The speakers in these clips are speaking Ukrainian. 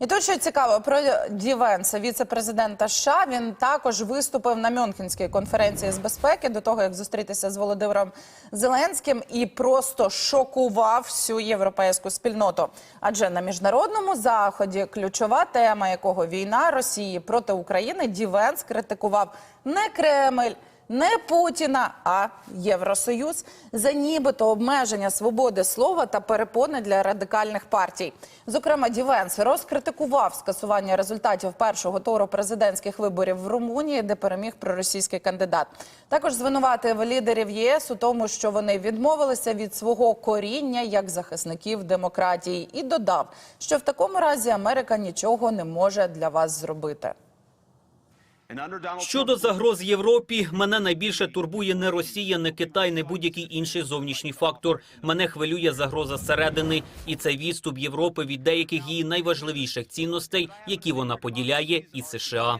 І тут що цікаво про Дівенса, віце-президента США. Він також виступив на Мюнхенській конференції з безпеки до того, як зустрітися з Володимиром Зеленським, і просто шокував всю європейську спільноту. Адже на міжнародному заході ключова тема, якого війна Росії проти України, Дівенс критикував не Кремль. Не Путіна, а Євросоюз за нібито обмеження свободи слова та перепони для радикальних партій. Зокрема, Дівенс розкритикував скасування результатів першого туру президентських виборів в Румунії, де переміг проросійський кандидат. Також звинуватив лідерів ЄС у тому, що вони відмовилися від свого коріння як захисників демократії, і додав, що в такому разі Америка нічого не може для вас зробити. Щодо загроз Європі, мене найбільше турбує не Росія, не Китай, не будь-який інший зовнішній фактор. Мене хвилює загроза зсередини, і це відступ Європи від деяких її найважливіших цінностей, які вона поділяє із США.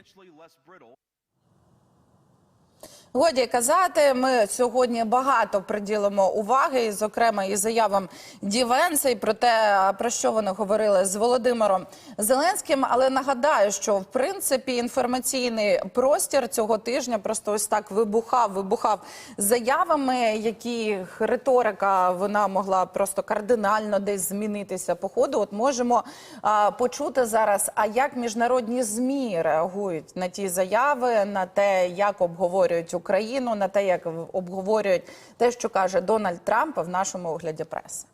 Годі казати, ми сьогодні багато приділимо уваги, зокрема, і заявам Дівенса, і про те, про що вони говорили з Володимиром Зеленським. Але нагадаю, що в принципі інформаційний простір цього тижня просто ось так вибухав, вибухав заявами, які риторика вона могла просто кардинально десь змінитися по ходу. От можемо а, почути зараз, а як міжнародні змі реагують на ті заяви, на те, як обговорюють Україну, на те, як обговорюють те, що каже Дональд Трамп в нашому огляді преси.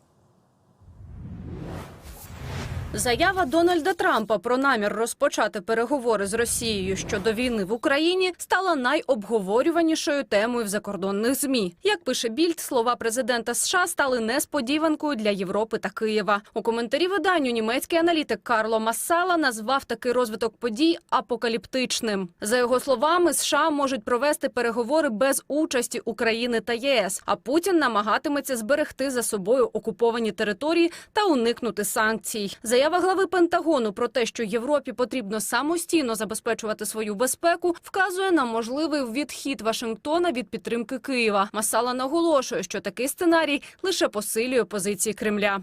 Заява Дональда Трампа про намір розпочати переговори з Росією щодо війни в Україні стала найобговорюванішою темою в закордонних змі. Як пише Більд, слова президента США стали несподіванкою для Європи та Києва. У коментарі виданню німецький аналітик Карло Массала назвав такий розвиток подій апокаліптичним. За його словами, США можуть провести переговори без участі України та ЄС, а Путін намагатиметься зберегти за собою окуповані території та уникнути санкцій. Заява глави Пентагону про те, що Європі потрібно самостійно забезпечувати свою безпеку, вказує на можливий відхід Вашингтона від підтримки Києва. Масала наголошує, що такий сценарій лише посилює позиції Кремля.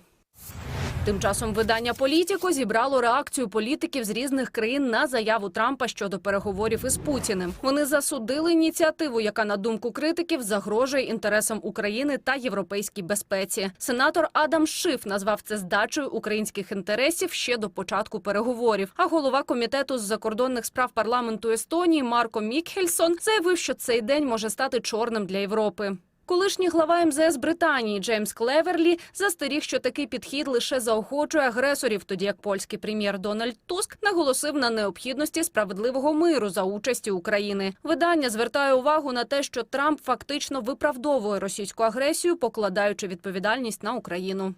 Тим часом видання Політіко зібрало реакцію політиків з різних країн на заяву Трампа щодо переговорів із Путіним. Вони засудили ініціативу, яка на думку критиків загрожує інтересам України та європейській безпеці. Сенатор Адам Шиф назвав це здачею українських інтересів ще до початку переговорів. А голова комітету з закордонних справ парламенту Естонії Марко Мікхельсон заявив, що цей день може стати чорним для Європи. Колишній глава МЗС Британії Джеймс Клеверлі застеріг, що такий підхід лише заохочує агресорів, тоді як польський прем'єр Дональд Туск наголосив на необхідності справедливого миру за участі України. Видання звертає увагу на те, що Трамп фактично виправдовує російську агресію, покладаючи відповідальність на Україну.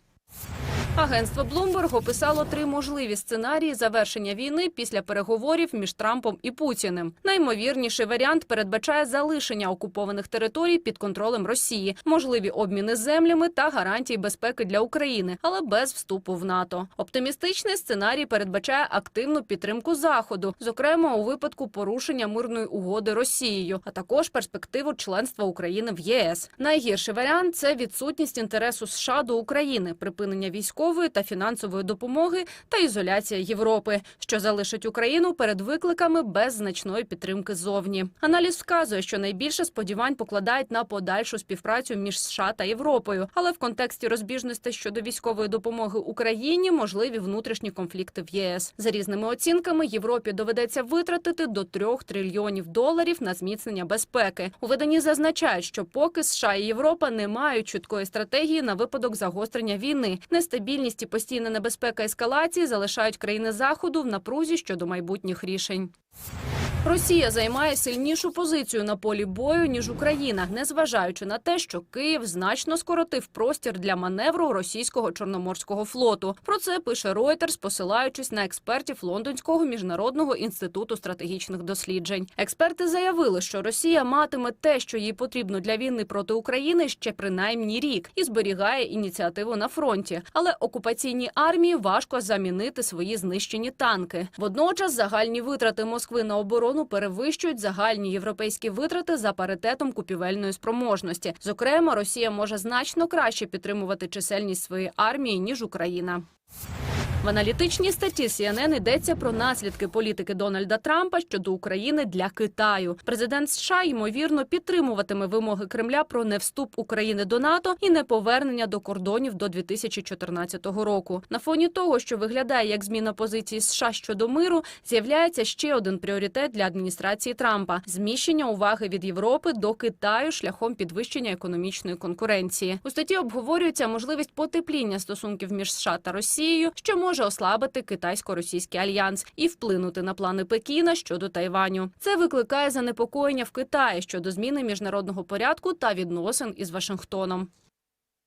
Агентство Bloomberg описало три можливі сценарії завершення війни після переговорів між Трампом і Путіним. Наймовірніший варіант передбачає залишення окупованих територій під контролем Росії, можливі обміни землями та гарантії безпеки для України, але без вступу в НАТО. Оптимістичний сценарій передбачає активну підтримку Заходу, зокрема у випадку порушення мирної угоди Росією, а також перспективу членства України в ЄС. Найгірший варіант це відсутність інтересу США до України, припинення військової та фінансової допомоги та ізоляція Європи, що залишить Україну перед викликами без значної підтримки зовні. Аналіз вказує, що найбільше сподівань покладають на подальшу співпрацю між США та Європою, але в контексті розбіжностей щодо військової допомоги Україні можливі внутрішні конфлікти в ЄС. За різними оцінками, Європі доведеться витратити до 3 трильйонів доларів на зміцнення безпеки. У виданні зазначають, що поки США і Європа не мають чіткої стратегії на випадок загострення війни, нестабільність і постійна небезпека ескалації залишають країни заходу в напрузі щодо майбутніх рішень. Росія займає сильнішу позицію на полі бою ніж Україна, незважаючи на те, що Київ значно скоротив простір для маневру російського чорноморського флоту. Про це пише Reuters, посилаючись на експертів Лондонського міжнародного інституту стратегічних досліджень. Експерти заявили, що Росія матиме те, що їй потрібно для війни проти України, ще принаймні рік, і зберігає ініціативу на фронті. Але окупаційній армії важко замінити свої знищені танки. Водночас загальні витрати Москви на оборону перевищують загальні європейські витрати за паритетом купівельної спроможності. Зокрема, Росія може значно краще підтримувати чисельність своєї армії ніж Україна. В аналітичній статті CNN йдеться про наслідки політики Дональда Трампа щодо України для Китаю. Президент США ймовірно підтримуватиме вимоги Кремля про невступ України до НАТО і неповернення до кордонів до 2014 року. На фоні того, що виглядає як зміна позиції США щодо миру, з'являється ще один пріоритет для адміністрації Трампа зміщення уваги від Європи до Китаю шляхом підвищення економічної конкуренції. У статті обговорюється можливість потепління стосунків між США та Росією, що може ослабити китайсько-російський альянс і вплинути на плани Пекіна щодо Тайваню. Це викликає занепокоєння в Китаї щодо зміни міжнародного порядку та відносин із Вашингтоном.